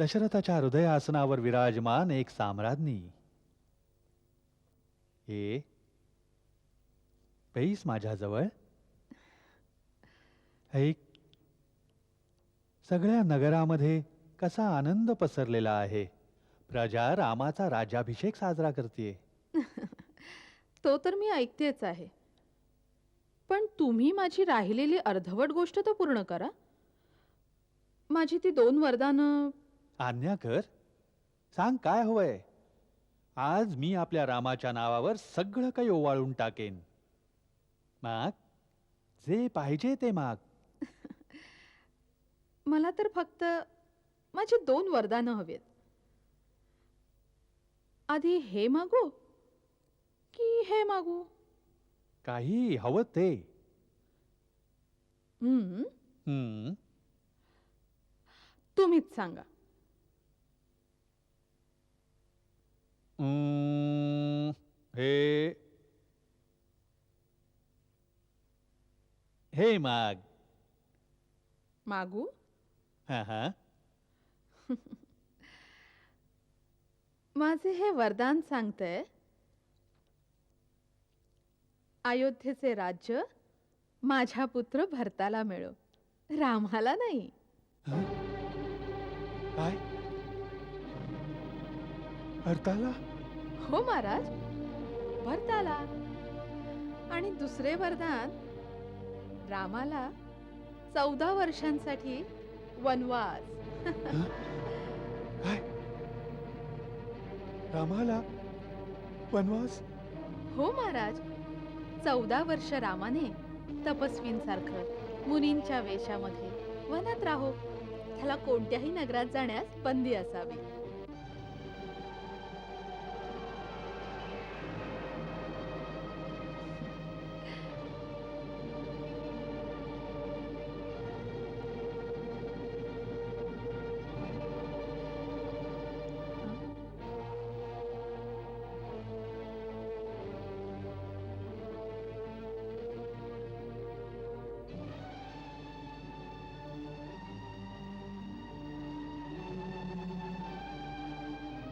दशरथाच्या हृदय आसनावर विराजमान एक साम्राज्ञी. हे पैस माझ्याजवळ ऐक सगळ्या नगरामध्ये कसा आनंद पसरलेला आहे. प्रजा रामाचा राज्याभिषेक साजरा करते तो तर मी ऐकतेच आहे. पण तुम्ही माझी राहिलेली अर्धवट गोष्ट तर पूर्ण करा. माझी ती दोन वरदानं आज्ञा कर. सांग काय हवंय? आज मी आपल्या रामाच्या नावावर सगळं काही ओवाळून टाकेन. माग? जे पाहिजे ते माग. मला तर फक्त माझी दोन वरदानं हवीत. आधी हे मागू की हे मागू? काही हवं ते. हम्म, हम्म, तुम्हीच सांगा. हे हे माग मागू हा हा माझे हे वरदान सांगतंय अयोध्येचे राज्य माझ्या पुत्र भरताला मिळो. रामाला नाही? काय? हरताला हो महाराज. भरताला. आणि दुसरे वरदान रामाला चौदा वर्षांसाठी वनवास. काय? रामाला वनवास? हो महाराज. चौदा वर्ष रामाने तपस्वींसारखं मुनींच्या वेशामध्ये वनात राहो. त्याला कोणत्याही नगरात जाण्यास बंदी असावी.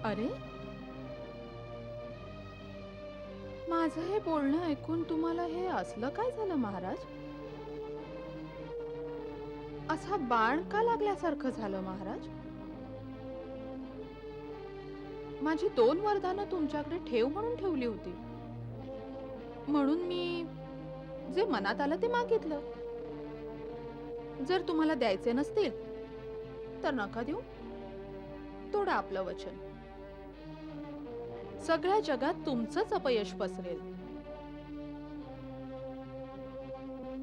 अरे? माझं हे बोलणं ऐकून तुम्हाला हे असलं काय झालं महाराज? असा बाण का लागल्यासारखं झालं महाराज? माझी दोन वरदानं तुमच्याकडे ठेव म्हणून ठेवली होती. म्हणून मी जे मनात आलं ते मागितलं. जर तुम्हाला द्यायचे नसतील तर नका देऊ. तोडा आपलं वचन. सगळ्या जगात तुमचंच अपयश पसरेल.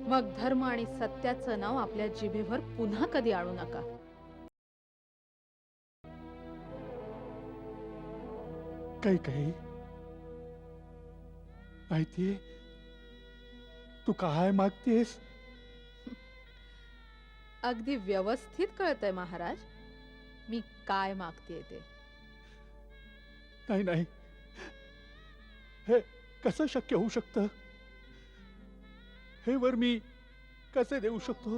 मग धर्म आणि सत्याचं नाव आपल्या जिभेवर पुन्हा कधी आणू नका. काही काही. माहितीये? तू काय मागतेस? अगदी व्यवस्थित कळतंय महाराज. मी काय मागतेय ते? नाही नाही. हे कसं शक्य होऊ शकतं? हे वर मी कसे देऊ शकतो?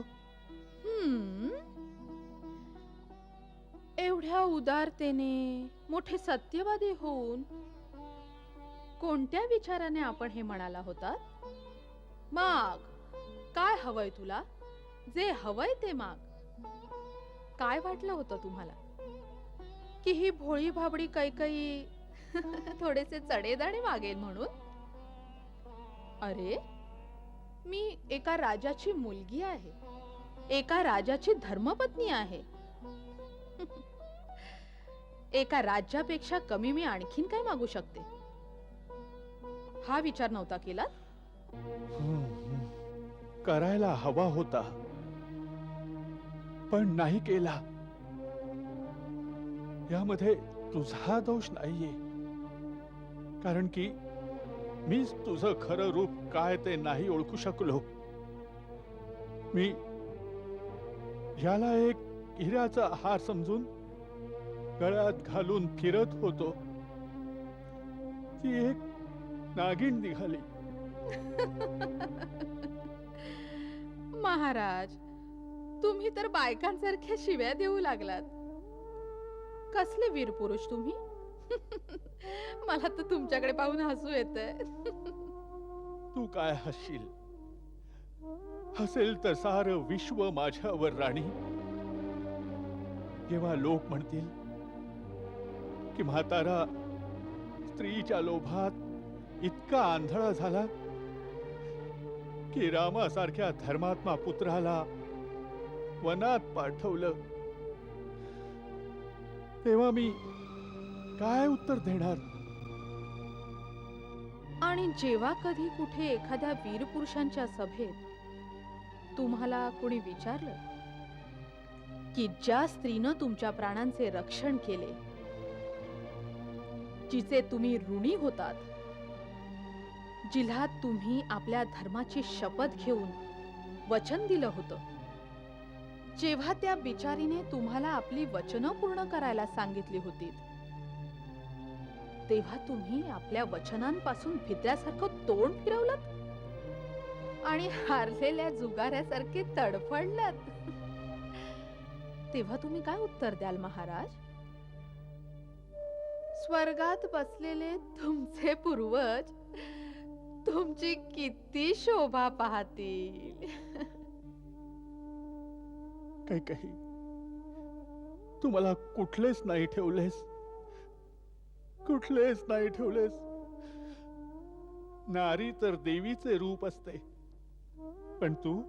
हम्म. एवढ्या उदारतेने मोठे सत्यवादी होऊन कोणत्या विचाराने आपण हे म्हणाला होतात? माग. काय हवंय तुला? जे हवंय ते माग. काय वाटलं होतं तुम्हाला? की ही भोळी भाबडी कैकई थोडेसे चडेदाणे मागेल म्हणून. अरे मी एका राजाची मुलगी आहे. एका राजाची धर्मपत्नी आहे. एका राज्यापेक्षा कमी मी आणखीन काय मागू शकते? हा विचार नव्हता केला? करायला हवा होता. पण नाही केला. यामध्ये तुझा दोष नाहीये. कारण की मीच तुझं खरं रूप काय ते नाही ओळखू शकलो. मी याला एक हिऱ्याचा हार समजून गळ्यात घालून फिरत होतो. ती एक नागिन निघाली. महाराज तुम्ही तर बायकांसारख्या शिव्या देऊ लागलात. कसले वीर पुरुष तुम्ही? मला तर तुमच्याकडे पाहून हसू येतंय. तू काय हसशील हसेल तर सार विश्व माझ्यावर राणी. जेव्हा लोक म्हणतील की म्हातारा स्त्रीच्या लोभात इतका आंधळा झाला की रामासारख्या धर्मात्मा पुत्राला वनात पाठवलं. तेव्हा मी काय उत्तर देणार? आणि जेव्हा कधी कुठे एखाद्या वीर पुरुषांच्या सभेत तुम्हाला कोणी विचारलं की ज्या स्त्रीनं तुमच्या प्राणांचे रक्षण केले जिचे तुम्ही ऋणी होतात जिल्हा तुम्ही आपल्या धर्माची शपथ घेऊन वचन दिलं होतं जेव्हा त्या बिचारीने तुम्हाला आपली वचनं पूर्ण करायला सांगितली होती तेव्हा तुम्ही आपल्या वचनांपासून भित्र्यासारखं तोंड फिरवलं आणि हारलेल्या जुगाऱ्यासारखे तडफडलात? तेव्हा तुम्ही काय उत्तर द्याल महाराज? स्वर्गात बसलेले तुमचे पूर्वज तुमची किती शोभा पाहतील? काही काही. तू मला कुठलेच नाही ठेवलेस. कुठलेच नाही ठेवलेस. नारी तर देवीचे रूप असते. पण तू?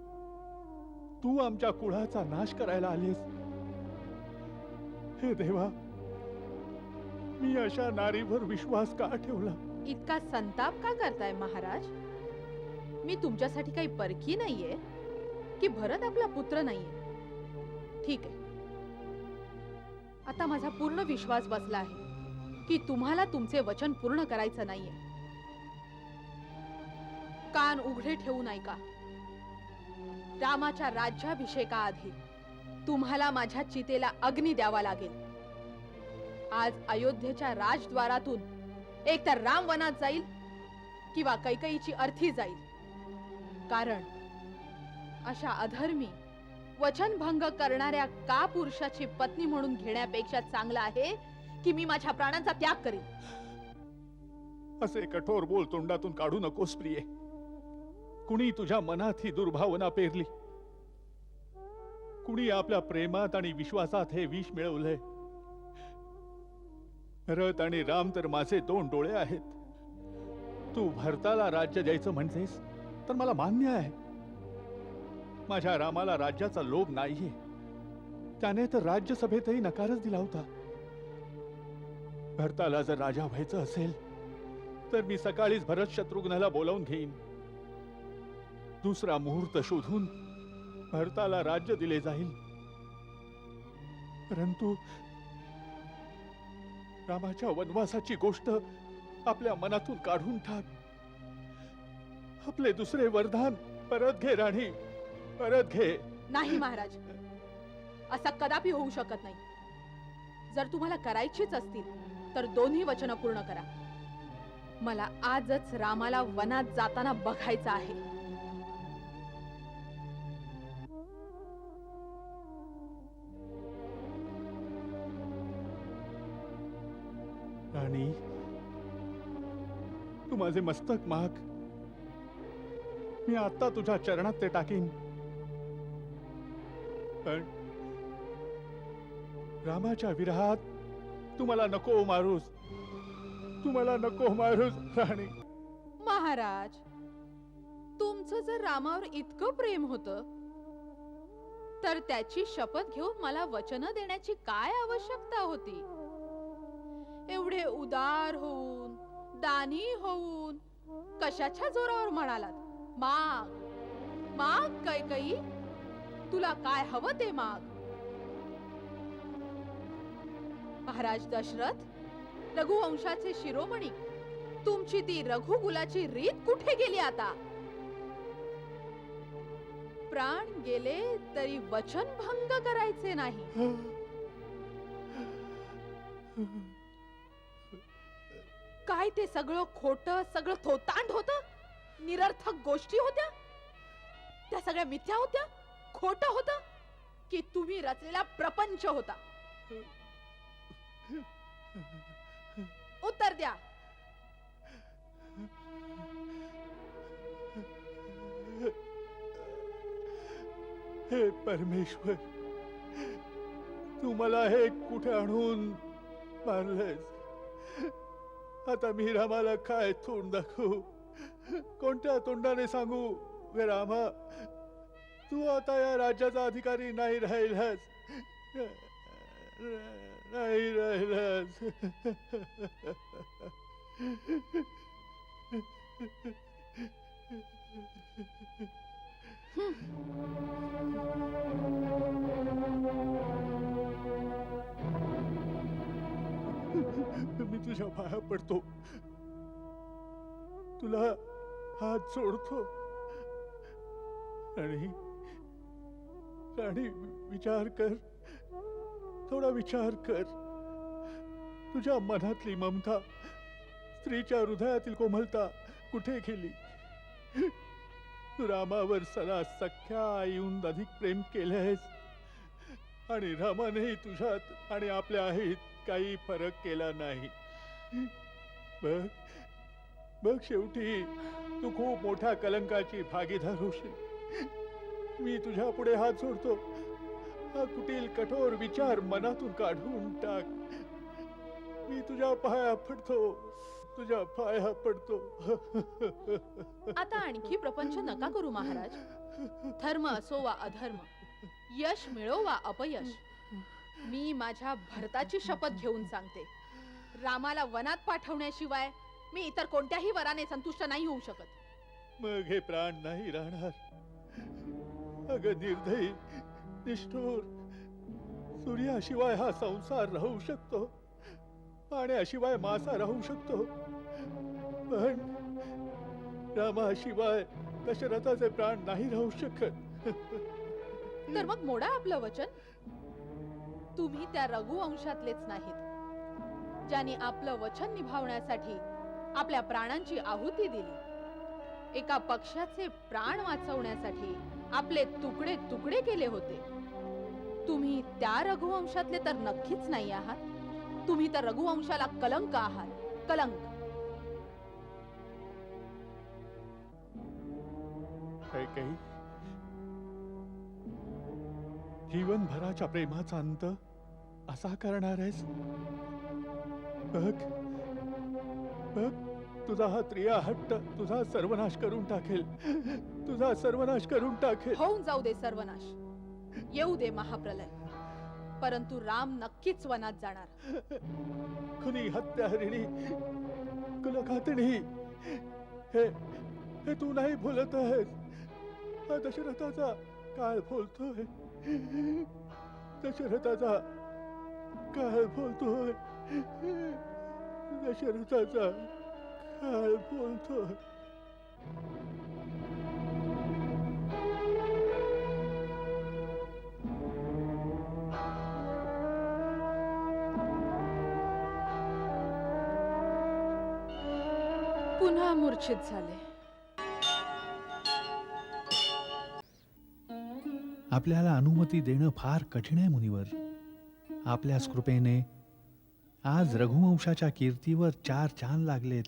तू आमच्या कुळाचा नाश करायला आलीस हे देवा मी अशा नारीवर विश्वास का ठेवला? इतका संताप का करताय महाराज? मी तुमच्यासाठी काही परकी नाहीये की भरत आपला पुत्र नाहीये. ठीक आहे. आता माझा पूर्ण विश्वास बसला आहे. की तुम्हाला तुमचे वचन पूर्ण करायचं नाहीये. कान उघडे ठेवू नाही का रामाच्या राज्याभिषेकाआधी तुम्हाला माझ्या चितेला अग्नी द्यावा लागेल. आज अयोध्येच्या राजद्वारातून एक तर राम वनात जाईल किंवा कैकईची अर्थी जाईल. कारण अशा अधर्मी वचनभंग करणाऱ्या का पुरुषाची पत्नी म्हणून घेण्यापेक्षा चांगला आहे की मी माझ्या प्राणांचा त्याग करेन. असे कठोर बोल तोंडातून काढू नकोस प्रिये. कुणी तुझ्या मनात ही दुर्भावना पेरली. कुणी आपल्या प्रेमात आणि विश्वासात हे विष मिळवलंय. रथ आणि राम तर माझे दोन डोळे आहेत. तू भरताला राज्य द्यायचं म्हणतेस तर मला मान्य आहे. माझ्या रामाला राज्याचा लोभ नाहीये. त्याने तर राज्यसभेतही नकारच दिला होता. भरताला जर राजा व्हायचं असेल तर मी सकाळीच भरत शत्रुघ्नाला बोलावून घेईन. दुसरा मुहूर्त शोधून भरताला राज्य दिले जाईल. परंतु रामाच्या वनवासाची गोष्ट आपल्या मनातून काढून टाक. आपले दुसरे वरदान परत घे राणी. परत घे. नाही महाराज. असं कदापि होऊ शकत नाही. जर तुम्हाला करायचीच असतील तर दोन्ही वचनं पूर्ण करा. मला आजच रामाला वनात जाताना बघायचं आहे. राणी तू माझे मस्तक माग. मी आता तुझ्या चरणात ते टाकीन. पण रामाच्या विरहात तुम्हाला नको मारूस. तुम्हाला नको मारूस राणी. महाराज तुमचं जर रामावर इतकं प्रेम होतं तर त्याची शपथ घेऊन मला वचन देण्याची काय आवश्यकता होती? एवढे उदार होऊन दानी होऊन कशाच्या जोरावर म्हणालात? माग माग कैकई तुला काय हवं ते माग? महाराज दशरथ रघुवंशाचे शिरोमणी तुमची ती रघुकुलाची रीत कुठे गेली आता? प्राण गेले तरी वचन भंग करायचे नाही. काय ते सगळं खोट सगळं थोतांड होत? निरर्थक गोष्टी होत्या? त्या सगळ्या मिथ्या होत्या? खोट होत? की तुम्ही रचलेला प्रपंच होता? उत्तर द्या. हे परमेश्वर तू मला हे कुठे आणून मारलंस आता मी रामाला काय तोंड दाखवू? कोणत्या तोंडाने सांगू? वे रामा तू आता या राज्याचा अधिकारी नाही राहिलास. नाही राहिलास मी तुझ्या पाया पडतो. तुला हात सोडतो आणि आणि विचार कर. थोडा विचार कर. तुझ्या मनातली ममता स्त्रीच्या हृदयातील कोमलता कुठे गेली? तू रामावर सदा सख्या येऊन अधिक प्रेम केलंयस. आणि रामानेही तुझ्यात आणि आपल्या आईत काही फरक केला नाही. बघ बघ शेवटी तू खूप मोठ्या कलंकाची भागीदार होशील. मी तुझ्या पुढे हात सोडतो हा कुटील कठोर विचार मनातून काढून टाक. मी तुझ्या पाया पडतो. तुझ्या पाया पडतो. आता आणखी प्रपंच नका करू महाराज. धर्म असो वा अधर्म यश मिळो वा अपयश मी माझ्या भरताची शपथ घेऊन सांगते. रामाला वनात पाठवण्याशिवाय मी इतर कोणत्याही वराने संतुष्ट नाही होऊ शकत. मग हे प्राण नाही राहणार. अगं निर्दयी निष्ठूर. सूर्याशिवाय हा संसार राहू शकतो. पाण्याशिवाय मासा राहू शकतो. पण रामाशिवाय दशरथाचे प्राण नाही राहू शकत. तर मग मोडा आपलं वचन. तुम्ही त्या रघुवंशातलेच नाहीत. ज्यांनी आपलं वचन निभावण्यासाठी आपल्या प्राणांची आहुती दिली. एका पक्षाचे प्राण वाचवण्यासाठी आपले तुकडे तुकडे केले होते. तुम्ही त्या रघुवंशातले तर नक्कीच नाही आहात. तुम्ही तर रघुवंशाला कलंक आहात. कलंक. काही जीवनभराच्या प्रेमाचा अंत असा करणार आहेस? बघ. बघ. तुझा हा त्रिया हट्ट तुझा सर्वनाश करून टाकेल. तुझा सर्वनाश करून टाकेल. होऊन जाऊ दे सर्वनाश. येऊ दे महाप्रलय. परंतु राम नक्कीच वनात जाणार. खुनी हत्यारिणी कुलखातिणी हे हे तू नाही बोलत आहेस. हा दशरथाचा काळ बोलतोय. दशरथाचा काळ बोलतोय. दशरथाचा पुन्हा मूर्छित झाले. आपल्याला अनुमती देणं फार कठीण आहे मुनिवर. आपल्याच कृपेने आज रघुवंशाच्या कीर्तीवर चार चांद लागलेत.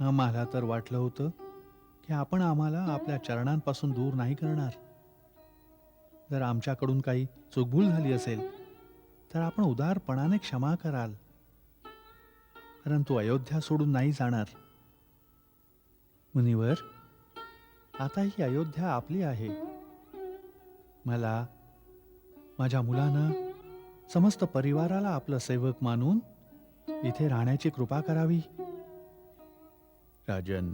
आम्हाला तर वाटलं होतं की आपण आम्हाला आपल्या चरणांपासून दूर नाही करणार. जर आमच्याकडून काही चुकभूल झाली असेल तर आपण उदारपणाने क्षमा कराल. परंतु अयोध्या सोडून नाही जाणार. मुनिवर आता ही अयोध्या आपली आहे. मला माझ्या मुलांना समस्त परिवाराला आपलं सेवक मानून इथे राहण्याची कृपा करावी. राजन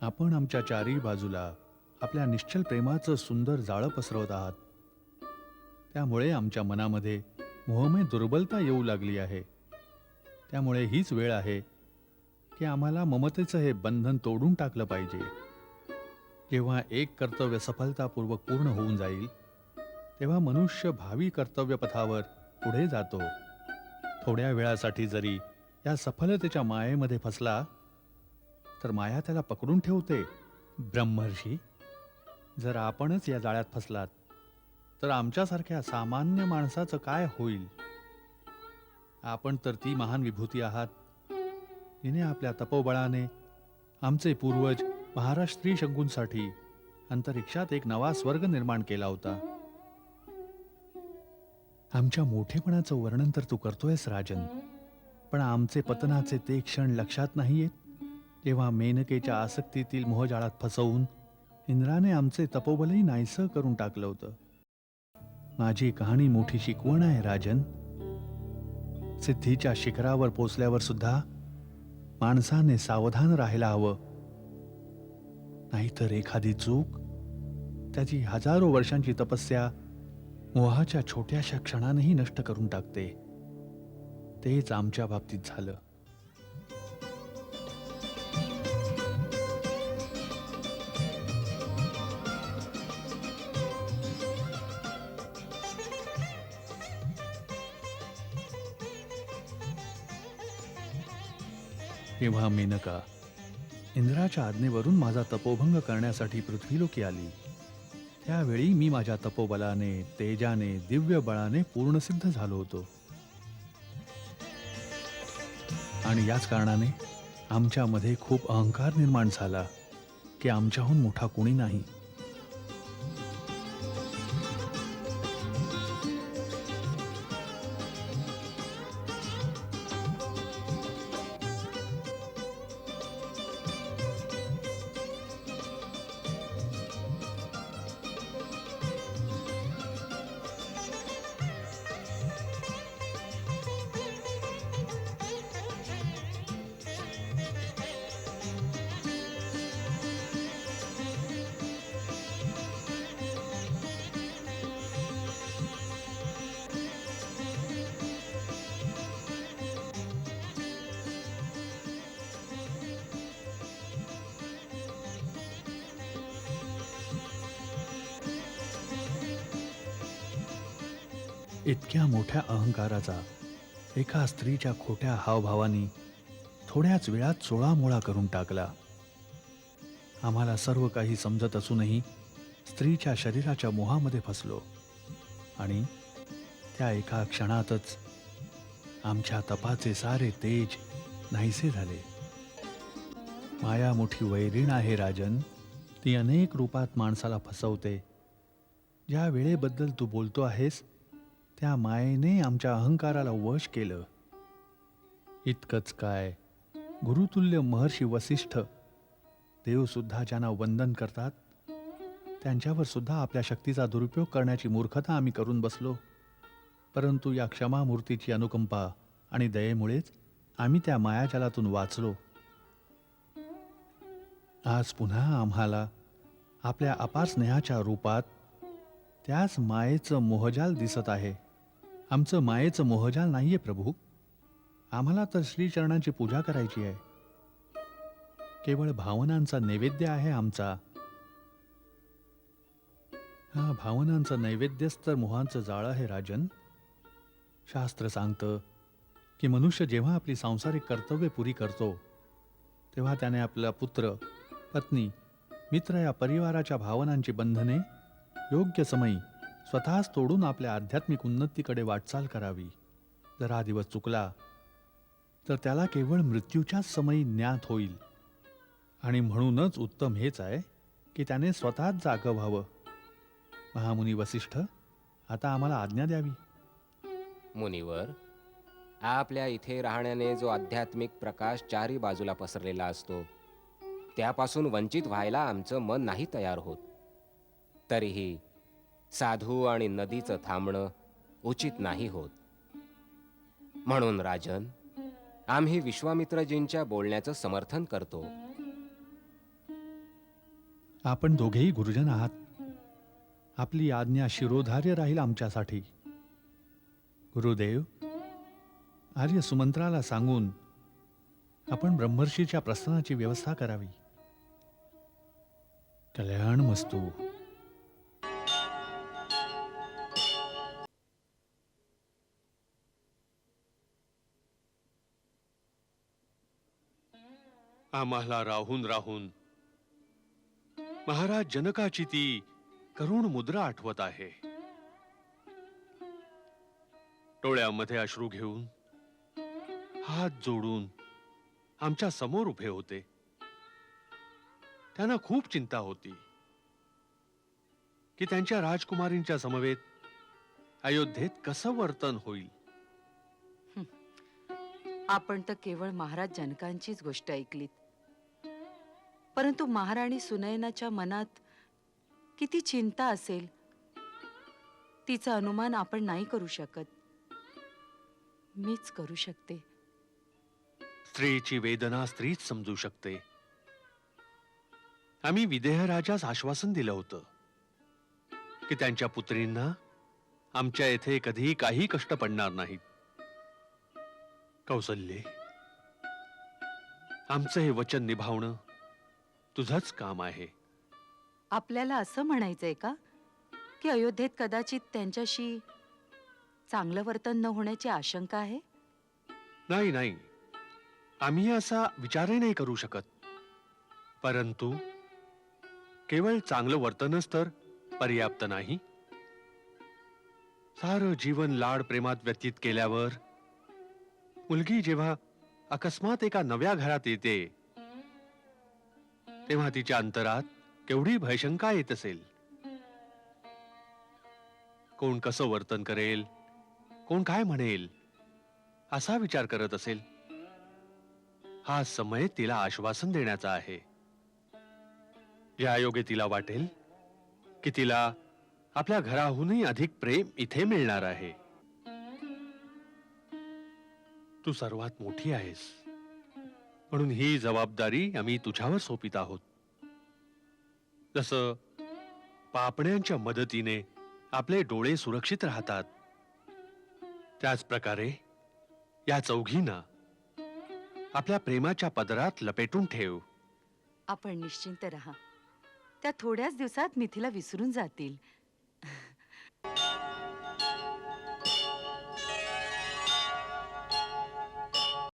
आपण आमच्या चारही बाजूला आपल्या निश्चल प्रेमाचं सुंदर जाळं पसरवत आहात. त्यामुळे आमच्या मनामध्ये मोहमे दुर्बलता येऊ लागली आहे. त्यामुळे हीच वेळ आहे की आम्हाला ममतेचं हे बंधन तोडून टाकलं पाहिजे. जेव्हा एक कर्तव्य सफलतापूर्वक पूर्ण होऊन जाईल तेव्हा मनुष्य भावी कर्तव्यपथावर पुढे जातो. थोड्या वेळासाठी जरी या सफलतेच्या मायेमध्ये फसला तर माया त्याला पकडून ठेवते. ब्रह्मर्षी जर आपणच या जाळ्यात फसलात तर आमच्यासारख्या सामान्य माणसाचं काय होईल? आपण तर ती महान विभूती आहात. हिने आपल्या तपोबळाने आमचे पूर्वज महाराष्ट्री स्त्री शंकूंसाठी अंतरिक्षात एक नवा स्वर्ग निर्माण केला होता. आमच्या मोठेपणाचं वर्णन तर तू करतोयस राजन पण आमचे पतनाचे ते क्षण लक्षात नाही तेव्हा जेव्हा मेनकेच्या आसक्तीतील मोहजाळात फसवून इंद्राने आमचे तपोबलही नाहीसं करून टाकलं होतं. माझी कहाणी मोठी शिकवण आहे राजन? सिद्धीच्या शिखरावर पोचल्यावर सुद्धा माणसाने सावधान राहायला हवं. नाहीतर एखादी चूक त्याची हजारो वर्षांची तपस्या मोहाच्या छोट्याशा क्षणानेही नष्ट करून टाकते. तेच आमच्या बाबतीत झालं. तेव्हा मेनका इंद्राच्या आज्ञेवरून माझा तपोभंग करण्यासाठी पृथ्वीलोकी आली. त्यावेळी मी माझ्या तपोबलाने तेजाने दिव्य बळाने पूर्णसिद्ध झालो होतो. आणि याच कारणाने आमच्यामध्ये खूप अहंकार निर्माण झाला की आमच्याहून मोठा कोणी नाही. इतक्या मोठ्या अहंकाराचा एका स्त्रीच्या खोट्या हावभावानी थोड्याच वेळात चोळामोळा करून टाकला. आम्हाला सर्व काही समजत असूनही स्त्रीच्या शरीराच्या मोहामध्ये फसलो आणि त्या एका क्षणातच आमच्या तपाचे सारे तेज नाहीसे झाले. माया मोठी वैरीण आहे राजन ती अनेक रूपात माणसाला फसवते. ज्या वेळेबद्दल तू बोलतो आहेस त्या मायेने आमच्या अहंकाराला वश केलं. इतकंच काय गुरुतुल्य महर्षी वसिष्ठ देवसुद्धा ज्यांना वंदन करतात त्यांच्यावर सुद्धा आपल्या शक्तीचा दुरुपयोग करण्याची मूर्खता आम्ही करून बसलो. परंतु या क्षमामूर्तीची अनुकंपा आणि दयेमुळेच आम्ही त्या मायाजालातून वाचलो. आज पुन्हा आम्हाला आपल्या अपार स्नेहाच्या रूपात त्याच मायेचं मोहजाल दिसत आहे. आमचं मायेचं मोहजाल नाहीये प्रभू. आम्हाला तर श्रीचरणांची पूजा करायची आहे. केवळ भावनांचा नैवेद्य आहे आमचा. हा भावनांचं नैवेद्यच तर मोहांचं जाळं आहे राजन. शास्त्र सांगतं की मनुष्य जेव्हा आपली सांसारिक कर्तव्य पुरी करतो तेव्हा त्याने आपला पुत्र पत्नी मित्र या परिवाराच्या भावनांची बंधने योग्य समयी स्वतःच तोडून आपल्या आध्यात्मिक उन्नतीकडे वाटचाल करावी. जर हा दिवस चुकला तर त्याला केवळ मृत्यूच्याच समयी ज्ञात होईल. आणि म्हणूनच उत्तम हेच आहे की त्याने स्वतःच जागं व्हावं. महामुनी वसिष्ठ आता आम्हाला आज्ञा द्यावी. मुनिवर आपल्या इथे राहण्याने जो आध्यात्मिक प्रकाश चारी बाजूला पसरलेला असतो त्यापासून वंचित व्हायला आमचं मन नाही तयार होत. तरीही साधू आणि नदीचं थांबणं उचित नाही होत. म्हणून राजन आम्ही विश्वामित्रजींच्या बोलण्याचं समर्थन करतो. आपण दोघेही गुरुजन आहात. आपली आज्ञा शिरोधार्य राहील आमच्यासाठी. गुरुदेव आर्य सुमंत्राला सांगून आपण ब्रह्मर्षीच्या प्रस्थानाची व्यवस्था करावी. कल्याण मस्तू. आम्हाला राहून राहून. महाराज जनकाची ती करुण मुद्रा आठवत आहे. डोळ्यामध्ये अश्रू घेऊन हात जोडून आमच्यासमोर उभे होते. त्यांना खूप चिंता होती. की त्यांच्या राजकुमारींच्या समवेत अयोध्येत कसं वर्तन होईल? आपण तर केवळ महाराज जनकांचीच गोष्ट ऐकलीत. परंतु महाराणी सुनयनाच्या मनात किती चिंता असेल तिचं अनुमान आपण नाही करू शकत. मीच करू शकते. स्त्रीची वेदना स्त्रीच समजू शकते. आम्ही विदेहराजास आश्वासन दिलं होतं की त्यांच्या पुत्रींना आमच्या येथे कधीही काही कष्ट पडणार नाहीत. कौसल्ये आमचं हे वचन निभावणं तुझंच काम आहे. आपल्याला असं म्हणायचंय का? की अयोध्येत कदाचित त्यांच्याशी चांगलं वर्तन न होण्याची आशंका आहे? नाही नाही. आम्ही असा विचारही नाही करू शकत. परंतु केवळ चांगलं वर्तनच तर पर्याप्त नाही. सारं जीवन लाड प्रेमात व्यतीत केल्यावर मुलगी जेव्हा अकस्मात एका नव्या घरात येते तेव्हा तिच्या अंतरात केवढी भयशंका येत असेल? कोण कसं वर्तन करेल? कोण काय म्हणेल? असा विचार करत असेल. हा समय तिला आश्वासन देण्याचा आहे. या योगे तिला वाटेल की तिला आपल्या घराहूनही अधिक प्रेम इथे मिळणार आहे. तू सर्वात मोठी आहेस. म्हणून ही जबाबदारी आम्ही तुझ्यावर सोपित आहोत. जसं पापण्यांच्या मदतीने आपले डोळे सुरक्षित राहतात त्याच प्रकारे या चौघींना आपल्या प्रेमाच्या पदरात लपेटून ठेव. आपण निश्चिंत राहा. त्या थोड्याच दिवसात मिथिला विसरून जातील.